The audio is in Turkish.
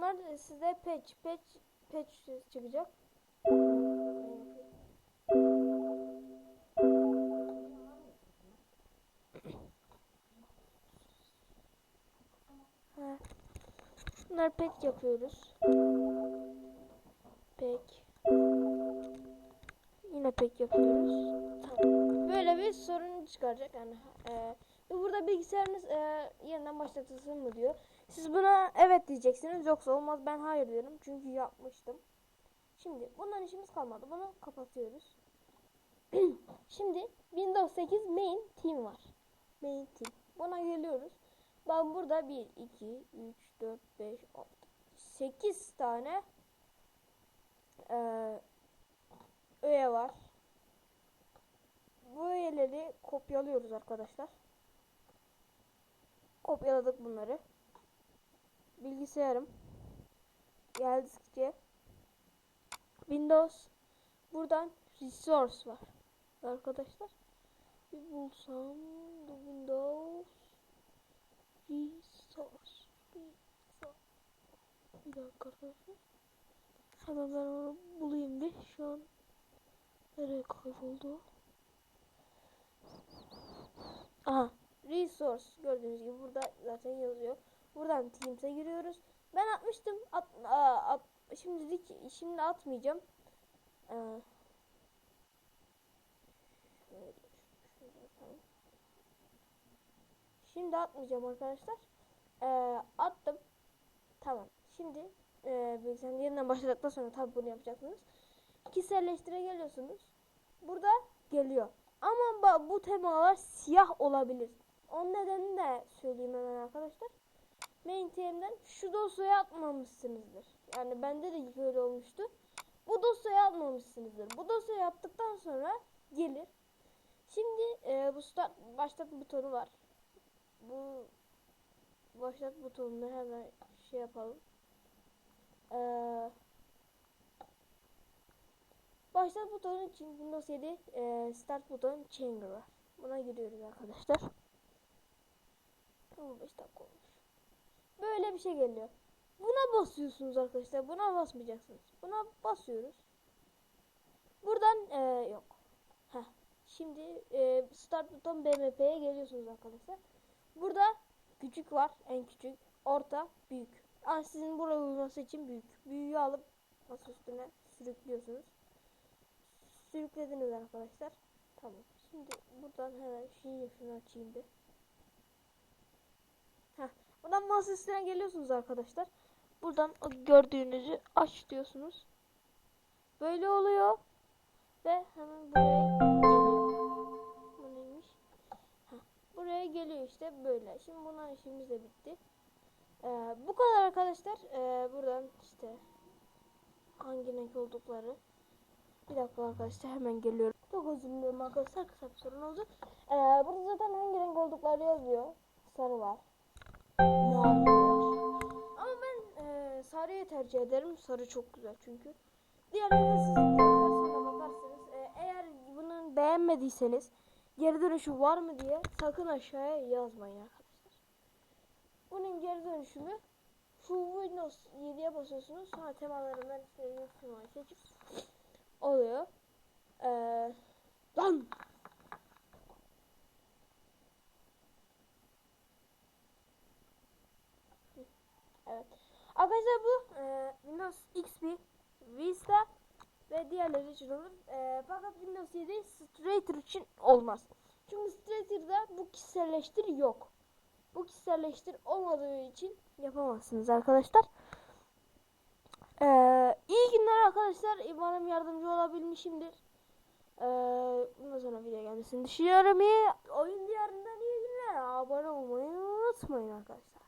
var. Size patch, patch, patch çıkacak. Bunlar pek yapıyoruz. Pek. Yine pek yapıyoruz. Tamam. Böyle bir sorun çıkaracak yani. E, burada bilgisayarınız e, yeniden başlatılsın mı diyor. Siz buna evet diyeceksiniz yoksa olmaz ben hayır diyorum çünkü yapmıştım. Şimdi bundan işimiz kalmadı. Bunu kapatıyoruz. Şimdi Windows 8 main team var. Main team. Buna geliyoruz. Ben burada 1, 2, 3, 4, 5, 6, 8 tane eee öğe var. Bu öğeleri kopyalıyoruz arkadaşlar. Kopyaladık bunları. Bilgisayarım. Geldikçe Windows buradan resource var. Arkadaşlar bir bulsam Windows resource resource bir dakika arkadaşlar. Hemen ben onu bulayım bir. Şu an nereye kayboldu? Resource gördüğünüz gibi burada zaten yazıyor. Buradan Teams'e giriyoruz. Ben atmıştım. At, aa, at, şimdilik şimdi atmayacağım. Ee. Şimdi atmayacağım arkadaşlar. Ee, attım. Tamam. Şimdi e, bilgisayarın yeniden başladıktan sonra tabi bunu yapacaksınız. Kişiselleştire geliyorsunuz. Burada geliyor. Ama bu temalar siyah olabilir. Onun nedenini de söyleyeyim hemen arkadaşlar. Main team'den şu dosyayı atmamışsınızdır. Yani bende de ilk öyle olmuştu. Bu dosyayı atmamışsınızdır. Bu dosyayı yaptıktan sonra gelir. Şimdi e, bu start başlat butonu var. Bu başlat butonunu hemen şey yapalım. Ee, başlat butonu için Windows 7 e, start butonu chamber var. Buna giriyoruz arkadaşlar. 15 dakika olmuş. Böyle bir şey geliyor. Buna basıyorsunuz arkadaşlar. Buna basmayacaksınız. Buna basıyoruz. Buradan e, yok. Heh. Şimdi e, start buton BMP'ye geliyorsunuz arkadaşlar. Burada küçük var. En küçük. Orta. Büyük. Ama sizin buraya uyması için büyük. Büyüğü alıp masa üstüne sürüklüyorsunuz. Sürüklediniz arkadaşlar. Tamam. Şimdi buradan hemen şeyi şunu açayım bir. Heh. Buradan masa üstüne geliyorsunuz arkadaşlar. Buradan o gördüğünüzü aç diyorsunuz. Böyle oluyor. Ve hemen buraya. Bu neymiş? Heh. Buraya geliyor işte böyle. Şimdi bundan işimiz de bitti. Ee, bu kadar arkadaşlar. Ee, buradan işte hangi renk oldukları. Bir dakika arkadaşlar hemen geliyorum. Çok özür dilerim arkadaşlar kısa bir sorun oldu. Ee, burada zaten hangi renk oldukları yazıyor. Sarı var. Ama ben e, sarıyı tercih ederim. Sarı çok güzel çünkü. Diğerlerine siz sonra bakarsınız. E, eğer bunu beğenmediyseniz geri dönüşü var mı diye sakın aşağıya yazmayın arkadaşlar. Bunun geri dönüşümü şu Windows 7'ye basıyorsunuz. Sonra temalarından büyük temayı seçip oluyor. Ee, lan! Evet. Arkadaşlar bu e, Windows XP, Vista ve diğerleri için olur. E, fakat Windows 7 Strater için olmaz. Çünkü Strater'da bu kişiselleştir yok. Bu kişiselleştir olmadığı için yapamazsınız arkadaşlar. Ee, iyi günler arkadaşlar. Umarım yardımcı olabilmişimdir. Ee, bundan sonra video gelmesini düşünüyorum. İyi oyun diyarından iyi günler. Abone olmayı unutmayın arkadaşlar.